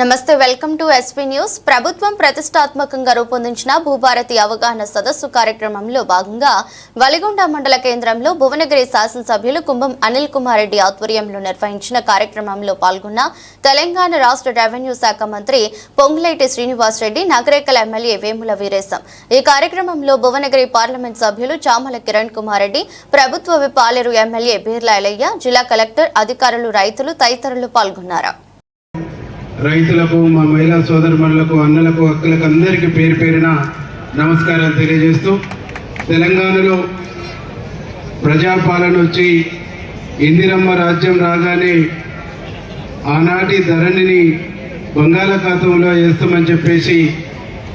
నమస్తే welcome to SP news. ప్రభుత్వం ప్రతిష్టాత్మకంగా రూపొందించిన భూభారతి అవగాహన సదస్సు కార్యక్రమంలో భాగంగా వలిగొండ మండల కేంద్రంలో భువనగిరి శాసనసభ్యులు కుంభం అనిల్ కుమార్ రెడ్డి ఆధ్వర్యంలో నిర్వహించిన కార్యక్రమంలో పాల్గొన్న తెలంగాణ రాష్ట్ర రెవెన్యూ శాఖ మంత్రి పొంగులేటి శ్రీనివాసరెడ్డి నగరేకల ఎమ్మెల్యే వేముల వీరేశం. ఈ కార్యక్రమంలో భువనగిరి పార్లమెంట్ సభ్యులు చామల కిరణ్ కుమార్ రెడ్డి ప్రభుత్వ విప్ ఎమ్మెల్యే బీర్లా ఎలయ్య జిల్లా కలెక్టర్ అధికారులు రైతులు తదితరులు పాల్గొన్నారు. రైతులకు మా మహిళా సోదరుమణులకు అన్నలకు అక్కలకు అందరికీ పేరు పేరిన నమస్కారాలు తెలియజేస్తూ తెలంగాణలో ప్రజాపాలన వచ్చి ఇందిరమ్మ రాజ్యం రాగానే ఆనాటి ధరణిని బంగాళాఖాతంలో వేస్తామని చెప్పేసి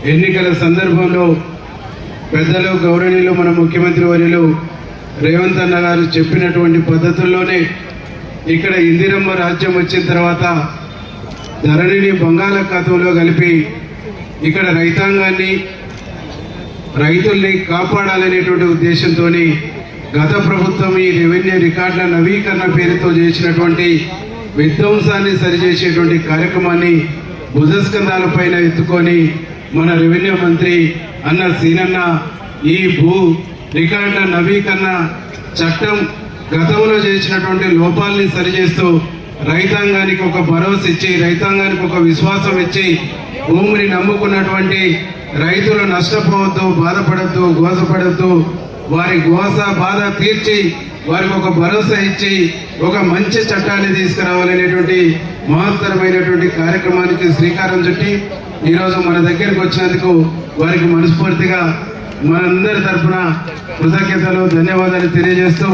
ఎన్నికల సందర్భంలో పెద్దలు గౌరవనీయులు మన ముఖ్యమంత్రి వర్యులు రేవంత్ అన్న గారు చెప్పినటువంటి పద్ధతుల్లోనే ఇక్కడ ఇందిరమ్మ రాజ్యం వచ్చిన తర్వాత ధరణిని బంగాళాఖాతంలో కలిపి ఇక్కడ రైతాంగాన్ని రైతుల్ని కాపాడాలనేటువంటి ఉద్దేశంతో గత ప్రభుత్వం ఈ రెవెన్యూ రికార్డుల నవీకరణ పేరుతో చేసినటువంటి విధ్వంసాన్ని సరిచేసేటువంటి కార్యక్రమాన్ని భుజస్కంధాల పైన ఎత్తుకొని మన రెవెన్యూ మంత్రి అన్న సీనన్న ఈ భూ రికార్డుల నవీకరణ చట్టం గతంలో చేసినటువంటి లోపాలని సరిచేస్తూ రైతాంగానికి ఒక భరోసా ఇచ్చి రైతాంగానికి ఒక విశ్వాసం ఇచ్చి భూమిని నమ్ముకున్నటువంటి రైతులు నష్టపోవద్దు బాధపడద్దు గోసపడద్దు. వారి గోస బాధ తీర్చి వారికి ఒక భరోసా ఇచ్చి ఒక మంచి చట్టాన్ని తీసుకురావాలనేటువంటి మహత్తరమైనటువంటి కార్యక్రమానికి శ్రీకారం చుట్టి ఈరోజు మన దగ్గరికి వచ్చినందుకు వారికి మనస్ఫూర్తిగా మనందరి తరఫున కృతజ్ఞతలు ధన్యవాదాలు తెలియజేస్తూ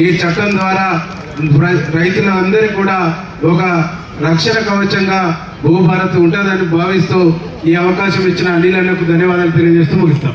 ఈ చట్టం ద్వారా రైతులందరికీ కూడా ఒక రక్షణ కవచంగా భూభారత్ ఉంటుందని భావిస్తూ ఈ అవకాశం ఇచ్చిన అనిల్ అన్నకు ధన్యవాదాలు తెలియజేస్తూ ముగిస్తాం.